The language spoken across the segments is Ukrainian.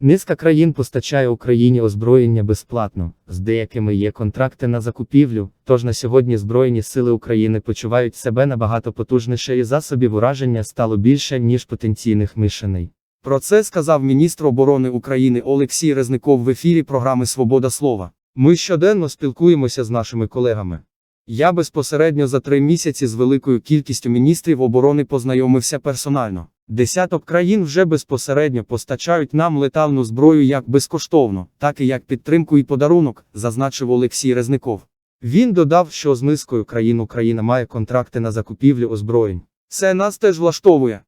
Низка країн постачає Україні озброєння безплатно, з деякими є контракти на закупівлю, тож на сьогодні Збройні сили України почувають себе набагато потужніше і засобів ураження стало більше, ніж потенційних мишеней. Про це сказав міністр оборони України Олексій Резников в ефірі програми Свобода Слова. Ми щоденно спілкуємося з нашими колегами. Я безпосередньо за три місяці з великою кількістю міністрів оборони познайомився персонально. Десяток країн вже безпосередньо постачають нам летальну зброю як безкоштовно, так і як підтримку і подарунок, зазначив Олексій Резников. Він додав, що з низкою країн Україна має контракти на закупівлю озброєнь. Це нас теж влаштовує.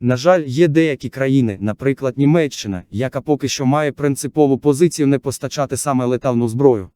На жаль, є деякі країни, наприклад Німеччина, яка поки що має принципову позицію не постачати саме летальну зброю.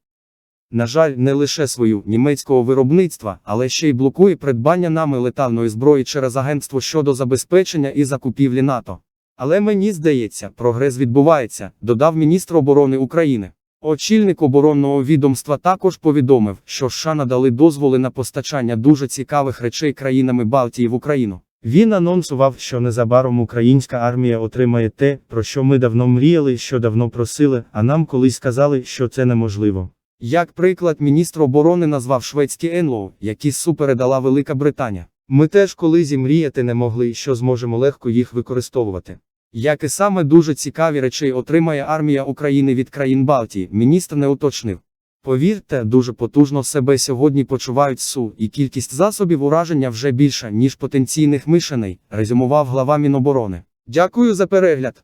На жаль, не лише свою німецького виробництва, але ще й блокує придбання нами летальної зброї через агентство щодо забезпечення і закупівлі НАТО. Але мені здається, прогрес відбувається, додав міністр оборони України. Очільник оборонного відомства також повідомив, що США надали дозволи на постачання дуже цікавих речей країнами Балтії в Україну. Він анонсував, що незабаром українська армія отримає те, про що ми давно мріяли, що давно просили, а нам колись сказали, що це неможливо. Як приклад, міністр оборони назвав шведські НЛО, які супередала Велика Британія. Ми теж колись і мріяти не могли, що зможемо легко їх використовувати. Як і саме дуже цікаві речей отримає армія України від країн Балтії, міністр не уточнив. Повірте, дуже потужно себе сьогодні почувають СУ, і кількість засобів ураження вже більша, ніж потенційних мишеней, резюмував глава Міноборони. Дякую за перегляд.